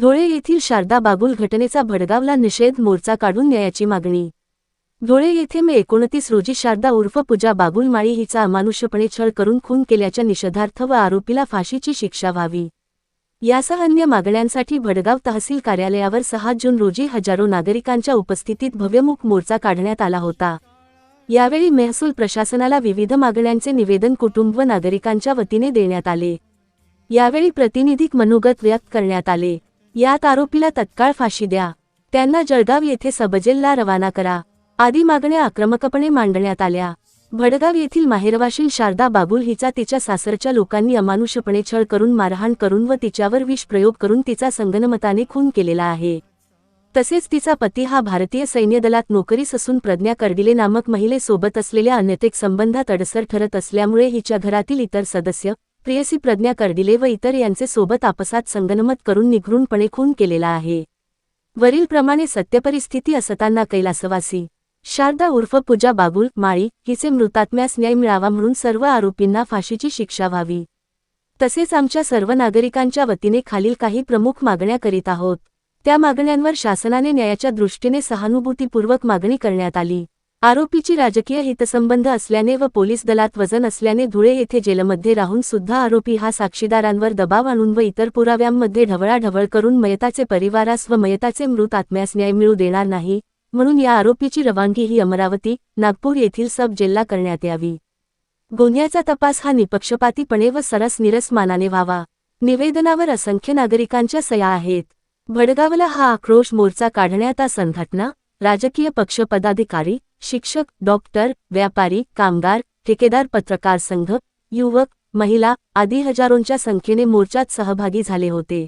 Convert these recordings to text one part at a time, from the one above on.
धुळे येथील शारदा बागुल घटनेचा भडगावला निषेध मोर्चा काढून न्यायाची मागणी. धुळे येथे मे एकोणतीस रोजी शारदा उर्फ पूजा बागुल माळी हिचा अमानुष्यपणे छळ करून खून केल्याच्या निषेधार्थ व आरोपीला फाशीची शिक्षा व्हावी. यासह अन्य मागण्यांसाठी भडगाव तहसील कार्यालयावर सहा जून रोजी हजारो नागरिकांच्या उपस्थितीत भव्यमुख मोर्चा काढण्यात आला होता. यावेळी महसूल प्रशासनाला विविध मागण्यांचे निवेदन कुटुंब व नागरिकांच्या वतीने देण्यात आले. यावेळी प्रतिनिधिक मनोगत व्यक्त करण्यात आले. यात आरोपीला तत्काळ फाशी द्या. त्यांना जळगाव येथे सबजेलला रवाना करा. आदी मागण्या आक्रमकपणे मांडण्यात आल्या. भडगाव येथील माहेरवाशील शारदा बाबुल हिचा तिच्या सासरच्या लोकांनी अमानुषपणे छळ करून मारहाण करून व तिच्यावर विष प्रयोग करून तिचा संगनमताने खून केलेला आहे. तसेच तिचा पती हा भारतीय सैन्य दलात नोकरीस असून प्रज्ञा कर्डिले नामक महिलेसोबत असलेल्या अनैतिक संबंधात अडसर ठरत असल्यामुळे हिच्या घरातील इतर सदस्य प्रियसी प्रज्ञा कर्डिले व इतर यांचे सोबत आपसात संगनमत करून निघृणपणे खून केलेला आहे. वरीलप्रमाणे सत्यपरिस्थिती असताना कैलासवासी शारदा उर्फ पूजा बागुल माळी हिचे मृतात्म्यास न्याय मिळावा म्हणून सर्व आरोपींना फाशीची शिक्षा व्हावी. तसेच आमच्या सर्व नागरिकांच्या वतीने खालील काही प्रमुख मागण्या करीत आहोत. त्या मागण्यांवर शासनाने न्यायाच्या दृष्टीने सहानुभूतीपूर्वक मागणी करण्यात आली. आरोपीची राजकीय हितसंबंध असल्याने व पोलीस दलात वजन असल्याने धुळे येथे जेलमध्ये राहून सुद्धा आरोपी हा साक्षीदारांवर दबाव आणून व इतर पुराव्यांमध्ये ढवळाढवळ करून मयताचे परिवारास व मयताचे मृत आत्म्यास न्याय मिळू देणार नाही म्हणून या आरोपीची रवानगी ही अमरावती नागपूर येथील सब जिल्हा करण्यात यावी. गुन्ह्याचा तपास हा निपक्षपातीपणे व सरस निरस मानाने व्हावा. निवेदनावर असंख्य नागरिकांच्या सया आहेत. भडगावला हा आक्रोश मोर्चा काढण्यात संघटना राजकीय पक्ष पदाधिकारी शिक्षक डॉक्टर व्यापारी कामगार ठेकेदार पत्रकार संघ युवक महिला आदी हजारोंच्या संख्येने मोर्चात सहभागी झाले होते.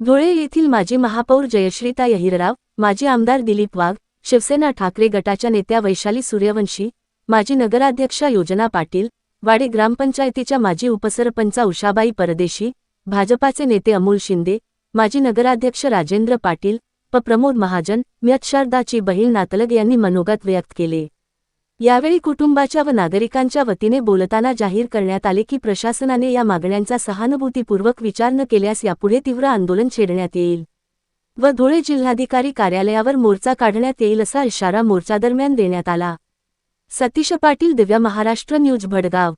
धुळे येथील माजी महापौर जयश्रीता यहिरराव माजी आमदार दिलीप वाघ शिवसेना ठाकरे गटाच्या नेत्या वैशाली सूर्यवंशी माजी नगराध्यक्षा योजना पाटील वाडे ग्रामपंचायतीच्या माजी उपसरपंचा उषाबाई परदेशी भाजपाचे नेते अमोल शिंदे माजी नगराध्यक्ष राजेंद्र पाटील प प्रमोद महाजन म्यतशारदाची बहीण नातलग यांनी मनोगत व्यक्त केले. यावेळी कुटुंबाच्या व नागरिकांच्या वतीने बोलताना जाहीर करण्यात आले की प्रशासनाने या मागण्यांचा सहानुभूतीपूर्वक विचार न केल्यास यापुढे तीव्र आंदोलन छेडण्यात येईल व धुळे जिल्हाधिकारी कार्यालयावर मोर्चा काढण्यात येईल असा इशारा मोर्चादरम्यान देण्यात आला. सतीश पाटील दिव्या महाराष्ट्र न्यूज भडगाव.